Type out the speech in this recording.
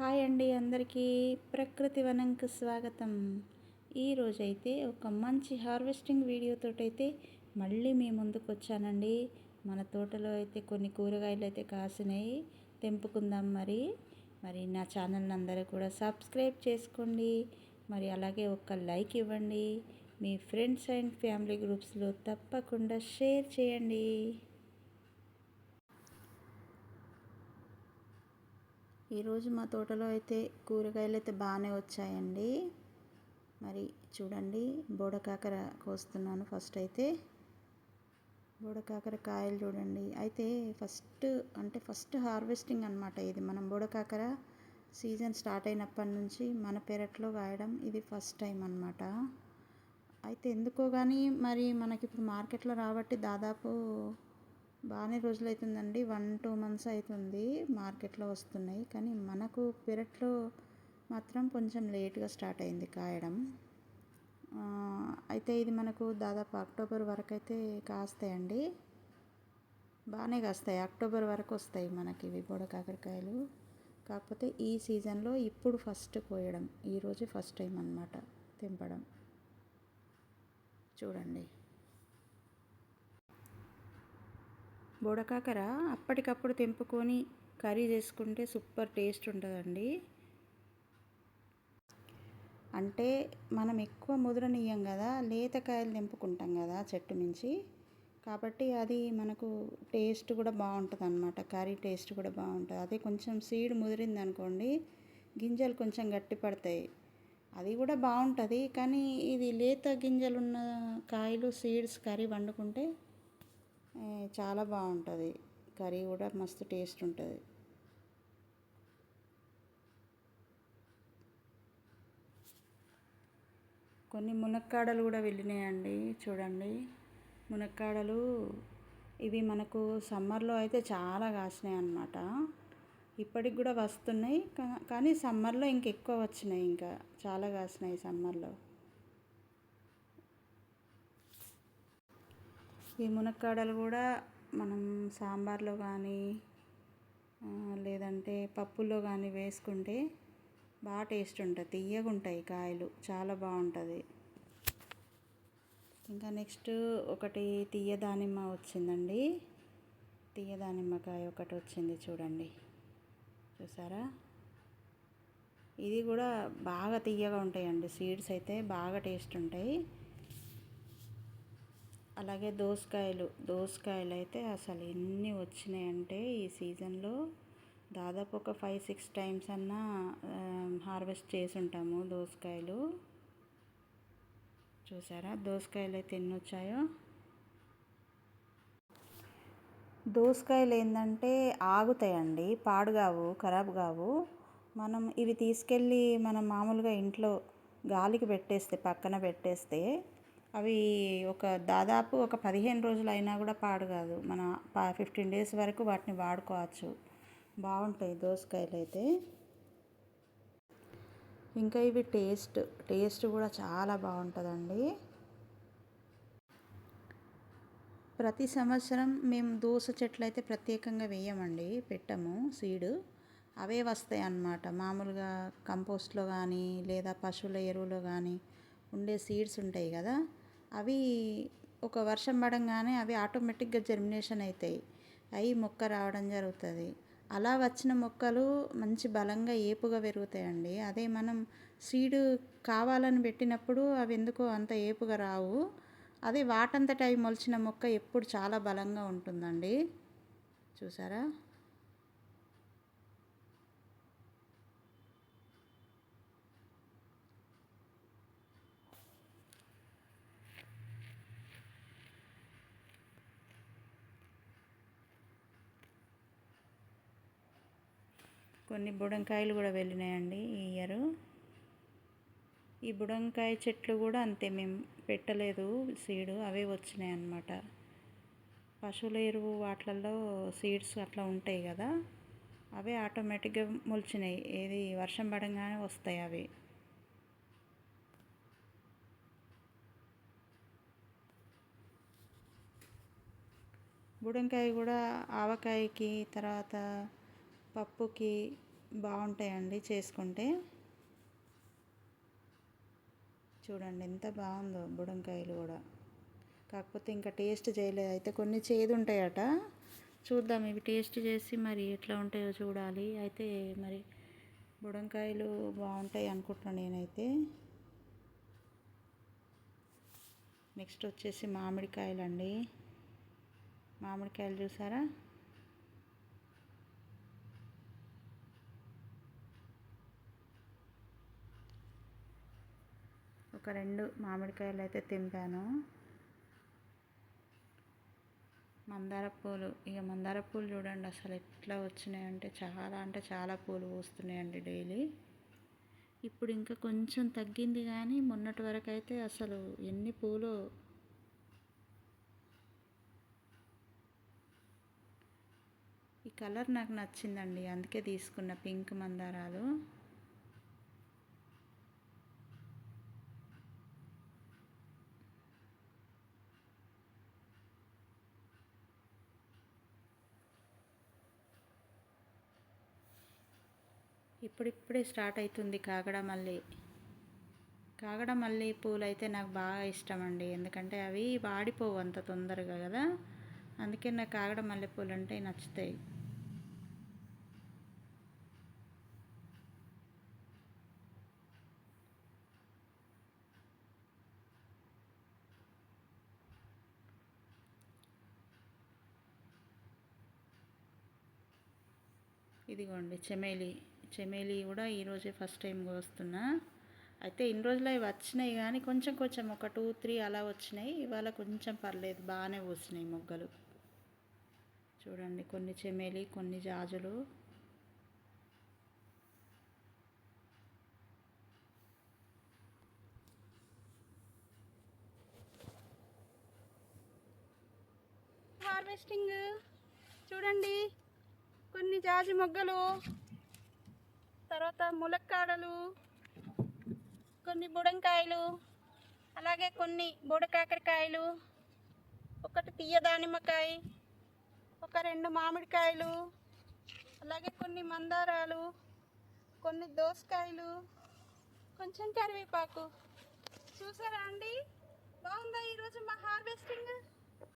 Hi అండి అందరికీ ప్రకృతి వనంకు స్వాగతం. ఈరోజైతే ఒక మంచి హార్వెస్టింగ్ వీడియోతో అయితే మళ్ళీ మీ ముందుకు వచ్చానండి. మన తోటలో అయితే కొన్ని కూరగాయలు అయితే కాసినాయి. తెంపుకుందాం మరి. మరి నా ఛానల్ అందరూ కూడా సబ్స్క్రైబ్ చేసుకోండి. మరి అలాగే ఒక లైక్ ఇవ్వండి. మీ ఫ్రెండ్స్ అండ్ ఫ్యామిలీ గ్రూప్స్లో తప్పకుండా షేర్ చేయండి. ఈరోజు మా తోటలో అయితే కూరగాయలు అయితే బాగానే వచ్చాయండి. మరి చూడండి బోడకాకర కోస్తున్నాను ఫస్ట్ అయితే. బోడకాకర కాయలు చూడండి. అయితే ఫస్ట్ అంటే ఫస్ట్ హార్వెస్టింగ్ అనమాట ఇది. మనం బోడకాకర సీజన్ స్టార్ట్ అయినప్పటి నుంచి మన పెరట్లో కాయడం ఇది ఫస్ట్ టైం అనమాట అయితే ఎందుకో కానీ మరి మనకి ఇప్పుడు మార్కెట్లో రాబట్టి దాదాపు బాగానే రోజులు అవుతుందండి వన్ టూ మంత్స్ అవుతుంది మార్కెట్లో వస్తున్నాయి. కానీ మనకు పెరట్లో మాత్రం కొంచెం లేట్గా స్టార్ట్ అయింది కాయడం. అయితే ఇది మనకు దాదాపు అక్టోబర్ వరకు అయితే కాస్తాయండి. బాగానే కాస్తాయి. అక్టోబర్ వరకు వస్తాయి మనకి ఇవి బోడ కాకరకాయలు. కాకపోతే ఈ సీజన్లో ఇప్పుడు ఫస్ట్ కోయడం. ఈరోజు ఫస్ట్ టైం అనమాట తెంపడం. చూడండి. బుడకాకర అప్పటికప్పుడు తెంపుకొని కర్రీ చేసుకుంటే సూపర్ టేస్ట్ ఉంటుందండి. అంటే మనం ఎక్కువ ముద్రనియ్యం కదా లేతకాయలు తెంపుకుంటాం కదా చెట్టు నుంచి. కాబట్టి అది మనకు టేస్ట్ కూడా బాగుంటుంది అనమాట కర్రీ టేస్ట్ కూడా బాగుంటుంది. అదే కొంచెం సీడ్ ముదిరింది అనుకోండి గింజలు కొంచెం గట్టి పడతాయి. అది కూడా బాగుంటుంది కానీ ఇది లేత గింజలు ఉన్న కాయలు సీడ్స్ కర్రీ వండుకుంటే చాలా బాగుంటుంది. కర్రీ కూడా మస్తు టేస్ట్ ఉంటుంది. కొన్ని మునక్కాడలు కూడా వెళ్ళినాయండి చూడండి. మునక్కాడలు ఇవి మనకు సమ్మర్లో అయితే చాలా కాసినాయి అన్నమాట ఇప్పటికి కూడా వస్తున్నాయి కానీ సమ్మర్లో ఇంకెక్కువ వచ్చినాయి ఇంకా. చాలా కాసినాయి సమ్మర్లో. ఈ మునక్కాడలు కూడా మనం సాంబార్లో కానీ లేదంటే పప్పులో కానీ వేసుకుంటే బాగా టేస్ట్ ఉంటుంది. తీయగా ఉంటాయి కాయలు. చాలా బాగుంటుంది. ఇంకా నెక్స్ట్ ఒకటి తీయ దానిమ్మ వచ్చిందండి. తీయ దానిమ్మకాయ ఒకటి వచ్చింది చూడండి. చూసారా? ఇది కూడా బాగా తీయగా ఉంటాయండి. సీడ్స్ అయితే బాగా టేస్ట్ ఉంటాయి. అలాగే దోసకాయలు దోసకాయలు అయితే అసలు ఎన్ని వచ్చినాయంటే ఈ సీజన్లో దాదాపు ఒక ఫైవ్ సిక్స్ టైమ్స్ అన్నా హార్వెస్ట్ చేసి ఉంటాము దోసకాయలు. చూసారా? దోసకాయలు అయితే ఎన్ని వచ్చాయో దోసకాయలు ఏంటంటే ఆగుతాయండి పాడు కావు ఖరాబ్ కావు మనం ఇవి తీసుకెళ్ళి మనం మామూలుగా ఇంట్లో గాలికి పెట్టేస్తే పక్కన పెట్టేస్తే అవి ఒక దాదాపు ఒక పదిహేను రోజులు అయినా కూడా పాడు కాదు. మన ఫిఫ్టీన్ డేస్ వరకు వాటిని వాడుకోవచ్చు. బాగుంటాయి దోసకాయలు అయితే. ఇంకా ఇవి టేస్ట్ టేస్ట్ కూడా చాలా బాగుంటుందండి. ప్రతి సంవత్సరం మేము దోస చెట్లు అయితే ప్రత్యేకంగా వేయమండి పెట్టము సీడు. అవే వస్తాయి అన్నమాట. మామూలుగా కంపోస్ట్లో కానీ లేదా పశువుల ఎరువులో కానీ ఉండే సీడ్స్ ఉంటాయి కదా. అవి ఒక వర్షం పడంగానే అవి ఆటోమేటిక్గా జర్మినేషన్ అవుతాయి అవి మొక్క రావడం జరుగుతుంది. అలా వచ్చిన మొక్కలు మంచి బలంగా ఏపుగా పెరుగుతాయండి. అదే మనం సీడ్ కావాలని పెట్టినప్పుడు అవి ఎందుకో అంత ఏపుగా రావు. అదే వాటంతట అవి మొలిచిన మొక్క ఎప్పుడు చాలా బలంగా ఉంటుందండి. చూసారా? కొన్ని బుడంకాయలు కూడా వెళ్ళినాయండి ఈ ఇయర్. ఈ బుడంకాయ చెట్లు కూడా అంతే మేము పెట్టలేదు సీడు అవే వచ్చినాయి అన్నమాట. పశువుల ఎరువు వాటిలలో సీడ్స్ అట్లా ఉంటాయి కదా అవే ఆటోమేటిక్గా మొలిచినాయి. ఏది వర్షం పడంగానే వస్తాయి అవి. బుడంకాయ కూడా ఆవకాయకి తర్వాత పప్పుకి బాగుంటాయండి చేసుకుంటే. చూడండి ఎంత బాగుందో బుడంకాయలు కూడా. కాకపోతే ఇంకా టేస్ట్ చేయలేదు. అయితే కొన్ని చేదు ఉంటాయట. చూద్దాం ఇవి టేస్ట్ చేసి మరి ఎట్లా ఉంటాయో చూడాలి. అయితే మరి బుడంకాయలు బాగుంటాయి అనుకుంటున్నాను నేనైతే. నెక్స్ట్ వచ్చేసి మామిడికాయలు అండి మామిడికాయలు చూసారా? ఒక రెండు మామిడికాయలు అయితే తెంపాను మందార పూలు ఇక మందార పూలు చూడండి అసలు ఎట్లా వచ్చినాయంటే చాలా అంటే చాలా పూలు పూస్తున్నాయండి డైలీ. ఇప్పుడు ఇంకా కొంచెం తగ్గింది కానీ మొన్నటి వరకు అయితే అసలు ఎన్ని పూలు ఈ కలర్ నాకు నచ్చిందండి అందుకే తీసుకున్న పింక్ మందారాలు. ఇప్పుడిప్పుడే స్టార్ట్ అవుతుంది కాగడ మల్లి కాగడ మళ్ళీ పూలు అయితే నాకు బాగా ఇష్టం అండి ఎందుకంటే అవి వాడిపోవు అంత తొందరగా కదా. అందుకే నాకు కాగడ మల్లె పూలు అంటే నచ్చుతాయి. ఇదిగోండి చెమేలి. చెమేలి కూడా ఈరోజే ఫస్ట్ టైం కోస్తున్నా అయితే ఇన్ని రోజులు అవి వచ్చినాయి కానీ కొంచెం కొంచెం ఒక టూ త్రీ అలా వచ్చినాయి. ఇవాళ కొంచెం పర్లేదు బాగానే పోసినాయి మొగ్గలు. చూడండి కొన్ని చెమేలి కొన్ని జాజులు. హార్వెస్టింగ్ చూడండి కొన్ని జాజి మొగ్గలు. తర్వాత ములక్కాడలు కొన్ని బుడంకాయలు అలాగే కొన్ని బుడకాకరకాయలు ఒకటి తీయ దానిమ్మకాయ ఒక రెండు మామిడికాయలు అలాగే కొన్ని మందారాలు కొన్ని దోసకాయలు కొంచెం కరివేపాకు. చూసారా అండి? బాగుందా ఈరోజు మా హార్వెస్టింగ్?